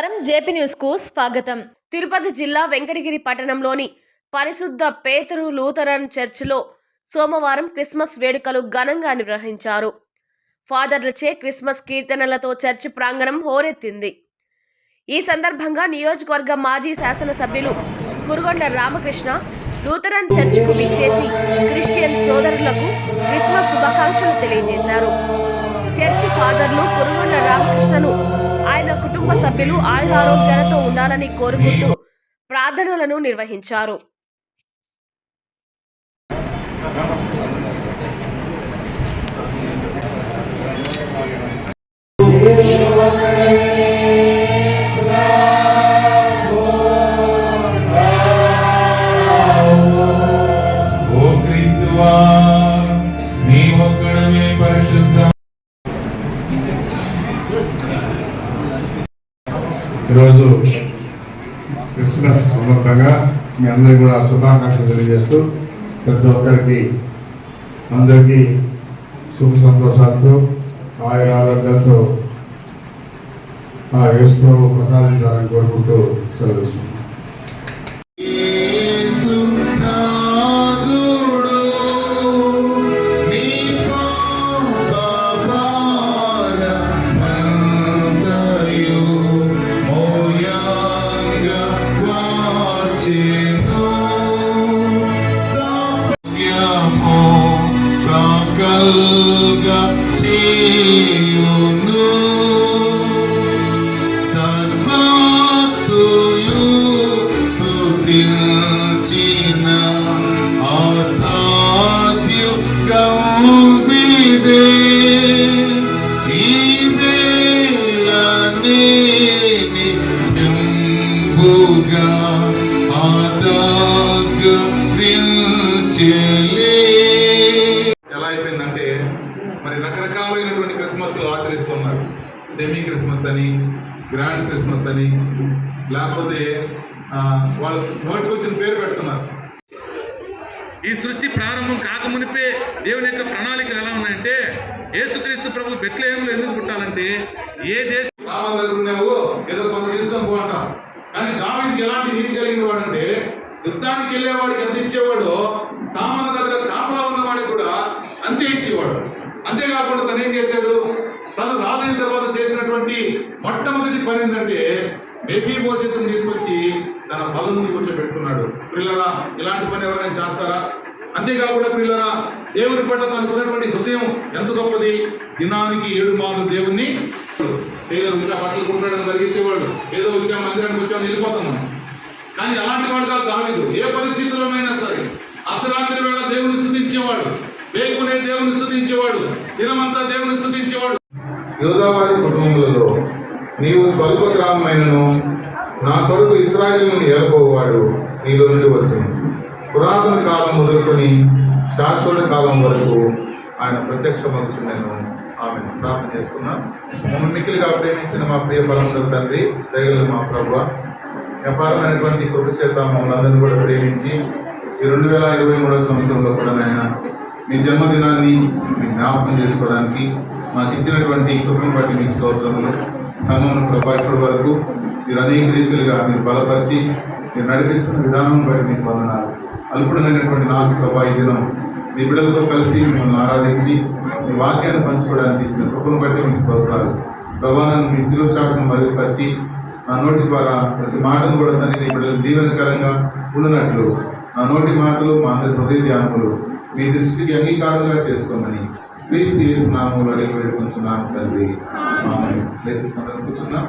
నమస్కారం జేపీ న్యూస్కు స్వాగతం. తిరుపతి జిల్లా వెంకటగిరి పట్టణంలోని పరిశుద్ధ పేతరు లూథరన్ చర్చిలో సోమవారం క్రిస్మస్ వేడుకలు ఘనంగా నిర్వహించారు. ఫాదర్లచే క్రిస్మస్ కీర్తనలతో చర్చి ప్రాంగణం హోరెత్తింది. ఈ సందర్భంగా నియోజకవర్గ మాజీ శాసనసభ్యులు కురుగొండ రామకృష్ణ లూథరన్ చర్చికు విచ్చేసి క్రిస్టియన్ సోదరులకు క్రిస్మస్ శుభాకాంక్షలు తెలియజేశారు. చర్చి ఫాదర్లు పురుగుండ రామకృష్ణను ఆయన కుటుంబ సభ్యులు ఆయురారోగ్యాలతో ఉండాలని కోరుకుంటూ ప్రార్థనలను నిర్వహించారు. ఈరోజు క్రిస్మస్ సందర్భంగా మీ అందరికీ కూడా శుభాకాంక్షలు తెలియజేస్తూ ప్రతి ఒక్కరికి అందరికీ సుఖ సంతోషాలతో ఆయుర ఆరోగ్యాలతో ఆ యేసు ప్రభు ప్రసాదించాలని você. సెమీ క్రిస్మస్ అని గ్రాండ్ క్రిస్మస్ అని లేకపోతే వాళ్ళ నోటికి వచ్చిన పేరు పెడుతున్నారు. ఈ సృష్టి ప్రారంభం కాకమునిపే దేవుని యొక్క ప్రణాళిక ఎలా ఉన్నాయంటే యేసుక్రీస్తు ప్రభు బెత్లహేములో ఎందుకు పుట్టాలంటే ఏ దేశం దగ్గర ఉన్నావు ఏదో కొంత తీసుకొని పో అంటాం. కానీ దావీదికి ఎలాంటి నీతి కలిగిన వాడంటే యుద్ధానికి వెళ్ళేవాడికి ఎంత ఇచ్చేవాడో సామాన్ దగ్గర కాపలా ఉన్నవాడికి కూడా అంతే ఇచ్చేవాడు. అంతేకాకుండా తను ఏం చేశాడు? తను చేసినటువంటి మొట్టమొదటి పని ఏంటంటే మెఫీ భవిష్యత్తును తీసుకొచ్చి తన బలం ముందు కూర్చోబెట్టుకున్నాడు. పిల్లరా ఇలాంటి పని ఎవరైనా చేస్తారా? అంతేకాకుండా పిల్లరా దేవుని పట్ల తనకున్నటువంటి హృదయం ఎంత గొప్పది? దినానికి ఏడు మార్లు దేవుణ్ణి టైలర్ ఇంకా బట్టలు కుట్టడం పరిగెత్తేవాడు ఏదో వచ్చాం మందిరానికి వచ్చాం వెళ్ళిపోతాం కానీ అలాంటి వాడు కాదు దావీదు. ఏ పరిస్థితుల్లోనైనా సరే అర్ధరాత్రి వేళ దేవుని స్థుతించేవాడు. వేకునే దేవుని స్థుతించేవాడు. దినమంతా దేవుని స్థుతించేవాడు. యోధావారి కుటుంబంలో నీవు స్వల్ప గ్రామమైనను నా కొరకు ఇస్రాయిల్ను ఏర్పోవాడు నీలో నుండి వచ్చింది. పురాతన కాలం మొదలుకొని శాశ్వత కాలం వరకు ఆయన ప్రత్యక్షమవుతున్నాను ఆమె ప్రార్థన చేసుకున్నాం మమ్మల్ని మిక్కిలిగా ప్రేమించిన మా ప్రియ పరముల తండ్రి దయగల మా ప్రభు వ్యాపారమైనటువంటి కృప చేత మమ్మల్ని అందరినీ కూడా ప్రేమించి ఈ రెండు వేల ఇరవై మూడవ సంవత్సరంలో కూడా నాయన మీ జన్మదినాన్ని మీ జ్ఞాపకం చేసుకోవడానికి మాకు ఇచ్చినటువంటి కృపను బట్టి మీ స్తోత్రములు. సంఘం ప్రభా ఇప్పటి వరకు మీరు అనేక రీతిలుగా మీరు బలపరిచి మీరు నడిపిస్తున్న విధానం బట్టి మీకు వందనాలు. అల్పుడమైనటువంటి నాకు ప్రభా ఈ దినం మీ బిడ్డలతో కలిసి మిమ్మల్ని ఆరాధించి మీ వాక్యాన్ని పంచుకోవడానికి ఇచ్చిన కృపను బట్టి మీకు స్తోత్రాలు. ప్రభా నన్ను మీ శిలువ చాటును మరుగుపరిచి నా నోటి ద్వారా ప్రతి మాటను కూడా దాన్ని మీ బిడ్డలు దీవెనకరంగా ఉండినట్లు. నా నోటి మాటలు మా అందరి హృదయ ధ్యానములు. మీ దృష్టికి అంగీకారంగా చేసుకోమని క్రీస్తు చేసిన నామములు అడిగి వేడుకుంటున్నాను తండ్రి ప్లేసెస్ లేచి సందర్భించున్నాం